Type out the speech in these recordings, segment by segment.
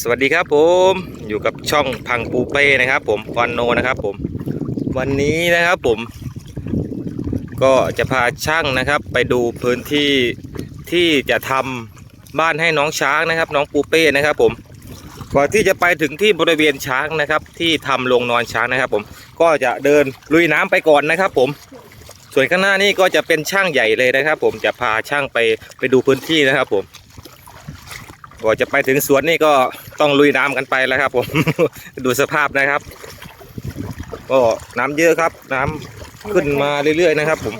สวัสดีครับผมอยู่กับช่องพังปูเป้นะครับ ผมฟอนโนนะครับผมวันนี้นะครับผม ก็จะพาช่างนะครับ ไปดูพื้นที่ที่จะทำบ้านให้น้องช้างนะครับ น้องปูเป้นะครับ ผมก่อนที่จะไปถึงที่บริเวณช้างนะครับ ที่ทำโรงนอนช้างนะครับ ผมก็จะเดินลุยน้ำไปก่อนนะครับ ผมส่วนข้างหน้านี่ก็จะเป็นช่างใหญ่เลยนะครับ ผมจะพาช่างไปไปดูพื้นที่นะครับ ผม ก่อจะไปถึงสวนนี่ก็ต้องลุยน้ำกันไปแล้วครับ ผม ดูสภาพนะครับ ก็น้ำเยอะครับ น้ำขึ้นมาเรื่อยๆนะครับ ผม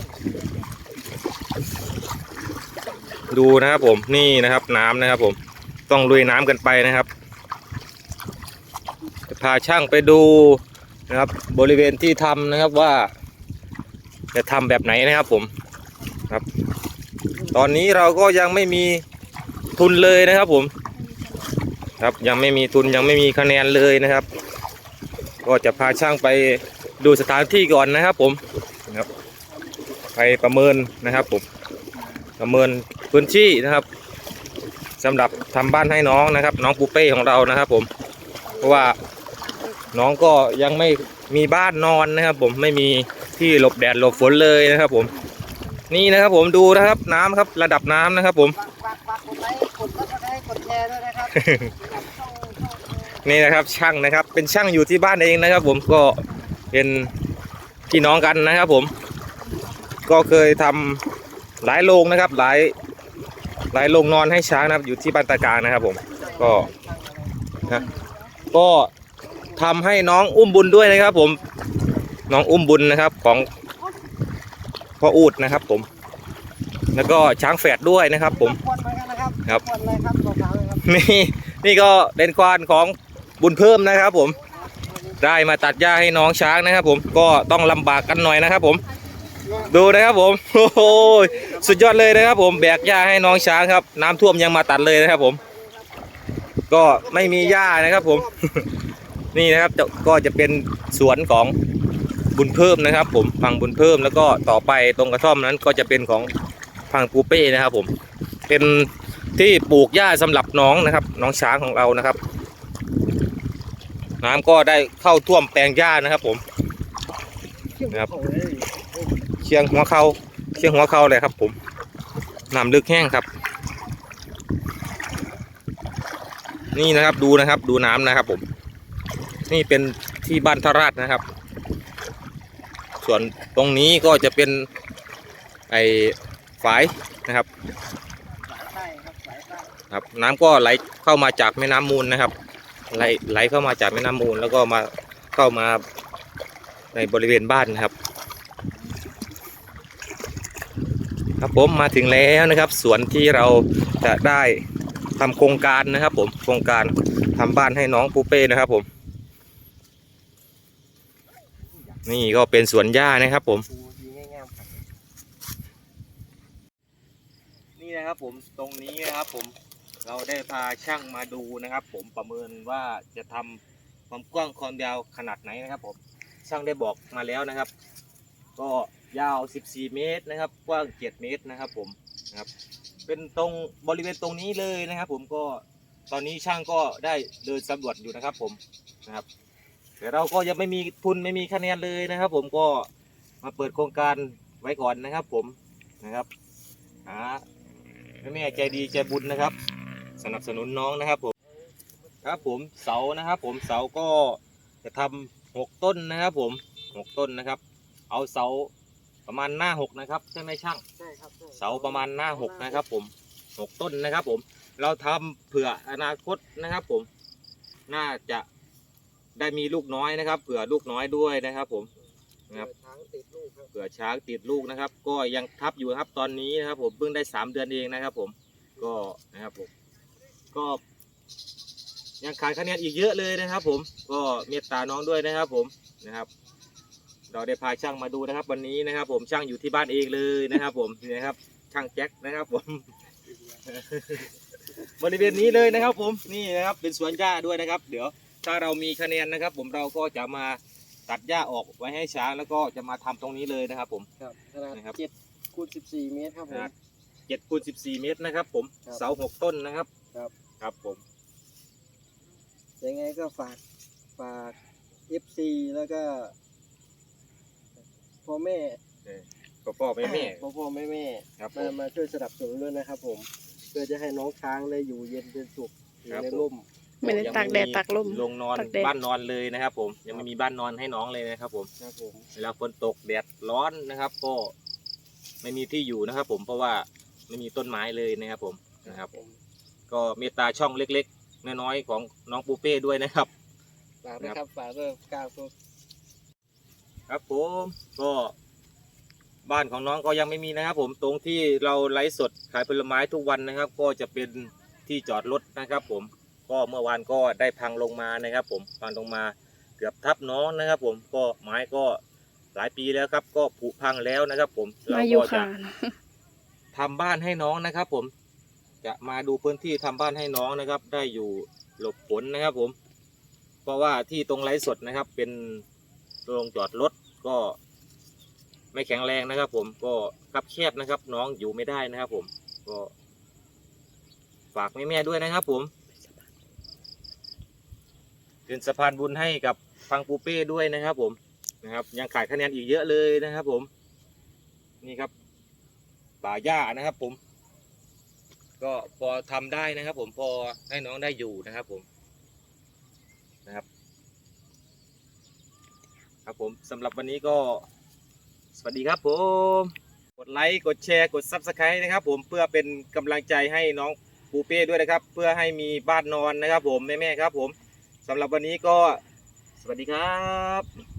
ดูนะครับ ผมนี่นะครับ น้ำนะครับ ผม ต้องลุยน้ำกันไปนะครับจะพาช่างไปดูนะครับ บริเวณที่ทำนะครับว่า จะทำแบบไหนนะครับ ผมครับ ตอนนี้เราก็ยังไม่มี ทุนเลยนะครับผม ครับยังไม่มีทุนยังไม่มีคะแนนเลยนะครับ ก็จะพาช่างไปดูสถานที่ก่อนนะครับผมนะครับ ไปประเมินนะครับผมประเมินพื้นที่นะครับสำหรับทำบ้านให้น้องนะครับ น้องปูเป้ของเรานะครับ ผม เพราะว่าน้องก็ยังไม่มีบ้านนอนนะครับ ผมไม่มีที่หลบแดดหลบฝนเลยนะครับ ผม นี่นะครับผมดูนะครับน้ำครับระดับน้ำนะครับ ผม นี่นะครับช่างนะครับ เป็นช่างอยู่ที่บ้านเองนะครับ ผมก็เป็นพี่น้องกันนะครับ ผม ก็เคยทำหลายโรงนะครับ หลายหลายโรงนอนให้ช้างนะครับ อยู่ที่บ้านตากางนะครับ ผม ก็ก็ทำให้น้องอุ้มบุญด้วยนะครับ ผมน้องอุ้มบุญนะครับของพ่ออูดนะครับ ผม แล้วก็ช้างแฝดด้วยนะครับ ผมครับ นี่นี่ก็เป็นควานของบุญเพิ่มนะครับผมได้มาตัดหญ้าให้น้องช้างนะครับ ผมก็ต้องลำบากกันหน่อยนะครับ ผมดูนะครับผมโอ้โหสุดยอดเลยนะครับ ผมแบกหญ้าให้น้องช้างครับ น้ำท่วมยังมาตัดเลยนะครับ ผม ก็ไม่มีหญ้านะครับ ผม นี่นะครับก็จะเป็นสวนของบุญเพิ่มนะครับ ผมพังบุญเพิ่มแล้วก็ต่อไปตรงกระท่อมนั้นก็จะเป็นของพังปูเป้นะครับ ผม เป็น ที่ปลูกหญ้าสำหรับน้องนะครับ น้องช้างของเรานะครับ น้ำก็ได้เข้าท่วมแปลงหญ้านะครับ ผมนะครับเชียงหัวเขาเชียงหัวเขาเลยครับ ผมน้ำลึกแห้งครับ นี่นะครับดูนะครับ ดูน้ำนะครับ ผม นี่เป็นที่บ้านทราชนะครับ ส่วนตรงนี้ก็จะเป็นไอ้ฝายนะครับ ใช่ครับสายใต้ ครับ น้ำก็ไหลเข้ามาจากแม่น้ำมูลนะครับ ไหลไหลเข้ามาจากแม่น้ำมูล แล้วก็มาเข้ามาในบริเวณบ้านนะครับ ครับผมมาถึงแล้วนะครับ สวนที่เราจะได้ทำโครงการนะครับผมโครงการทำบ้านให้น้องปูเป้นะครับผม นี่ก็เป็นสวนหญ้านะครับผมนี่นะครับผมตรงนี้นะครับผม เราได้พาช่างมาดูนะครับ ผมประเมินว่าจะทำความกว้างความยาวขนาดไหนนะครับผมช่างได้บอกมาแล้วนะครับ ก็ยาว 14 เมตรนะครับ กว้าง 7 เมตรนะครับ ผมนะครับ เป็นตรงบริเวณตรงนี้เลยนะครับ ผมก็ตอนนี้ช่างก็ได้เดินสำรวจอยู่นะครับ ผมนะครับแต่เราก็ยังไม่มีทุนไม่มีคะแนนเลยนะครับ ผมก็มาเปิดโครงการไว้ก่อนนะครับ ผมนะครับหาแม่ใจดีใจบุญนะครับ สนับสนุนน้องนะครับผมครับผมเสานะครับ ผมเสาก็จะทำหกต้นนะครับผมหกต้นนะครับ เอาเสาประมาณหน้าหกนะครับใช่ไหมช่างใช่ครับใช่เสาประมาณหน้าหกนะครับ ผมหกต้นนะครับ ผม เราทำเผื่ออนาคตนะครับ ผม น่าจะได้มีลูกน้อยนะครับ เผื่อลูกน้อยด้วยนะครับ ผมครับช้างติดลูกครับเผื่อช้างติดลูกนะครับ ก็ยังทับอยู่ครับตอนนี้นะครับ ผมเพิ่งได้สามเดือนเองนะครับ ผมก็นะครับผม ก็ยังขาดคะแนนอีกเยอะเลยนะครับ ผมก็เมตตาน้องด้วยนะครับ ผมนะครับ เราได้พาช่างมาดูนะครับ วันนี้นะครับ ผมช่างอยู่ที่บ้านเองเลยนะครับ ผมนี่นะครับ ช่างแจ็คนะครับ ผม บริเวณนี้เลยนะครับ ผมนี่นะครับ เป็นสวนหญ้าด้วยนะครับ เดี๋ยวถ้าเรามีคะแนนนะครับ ผมเราก็จะมาตัดหญ้าออกไว้ให้ช้างแล้วก็จะมาทำตรงนี้เลยนะครับ ผม ครับขนาดนะครับ เจ็ดคูณสิบสี่เมตรครับผมเจ็ดคูณสิบสี่เมตรนะครับ ผมครับเสาหกต้นนะครับ ครับ ครับผม ยังไงก็ฝากฝาก FC แล้วก็พ่อแม่พ่อพ่อแม่แม่ พ่อพ่อแม่แม่ครับผมา มมาช่วยสนับสนุนด้วยนะครับ ผมเพื่อจะให้น้องช้างได้อยู่เย็นเป็นสุขอยู่ครับในผม ร่ม ไม่ได้ตากแดดตากลม ลงนอนตากแดด บ้านนอนเลยนะครับผมยังไม่มีบ้านนอนให้น้องเลยนะครับผม ครับผม เวลาฝนตกแดดร้อนนะครับ ก็ไม่มีที่อยู่นะครับ ผมเพราะว่าไม่มีต้นไม้เลยนะครับผมนะครับ ผม ก็เมตตาช่องเล็กๆ น้อยๆของน้องปูเป้ด้วยนะครับ ฝากนะครับฝากด้วยกลางตัวครับผมก็บ้านของน้องก็ยังไม่มีนะครับ ผมตรงที่เราไลฟ์สดขายผลไม้ทุกวันนะครับ ก็จะเป็นที่จอดรถนะครับ ผมก็เมื่อวานก็ได้พังลงมานะครับ ผมพังลงมาเกือบทับน้องนะครับ ผมก็ไม้ก็หลายปีแล้วครับ ก็ผุพังแล้วนะครับ ผมเรามาอยู่ก็จะค่ะ ทำบ้านให้น้องนะครับ ผม จะมาดูพื้นที่ทำบ้านให้น้องนะครับ ได้อยู่หลบฝนนะครับผม เพราะว่าที่ตรงไร้สดนะครับ เป็นโรงจอดรถก็ไม่แข็งแรงนะครับ ผมก็คับแคบนะครับ น้องอยู่ไม่ได้นะครับ ผมก็ฝากแม่ๆด้วยนะครับ ผมเป็นสะพานบุญให้กับฟังปูเป้ด้วยนะครับ ผมนะครับ ยังขาดคะแนนอีกเยอะเลยนะครับ ผม นี่ครับป่าหญ้านะครับ ผม ก็พอทำได้นะครับ ผมพอให้น้องได้อยู่นะครับ ผมนะครับ ครับผมสำหรับวันนี้ก็ สวัสดีครับผม กดไลค์กดแชร์กด Subscribe นะครับ ผมเพื่อเป็นกำลังใจให้น้องปูเป้ด้วยนะครับ เพื่อให้มีบ้านนอนนะครับ ผมแม่ๆครับ ผมสำหรับวันนี้ก็สวัสดีครับ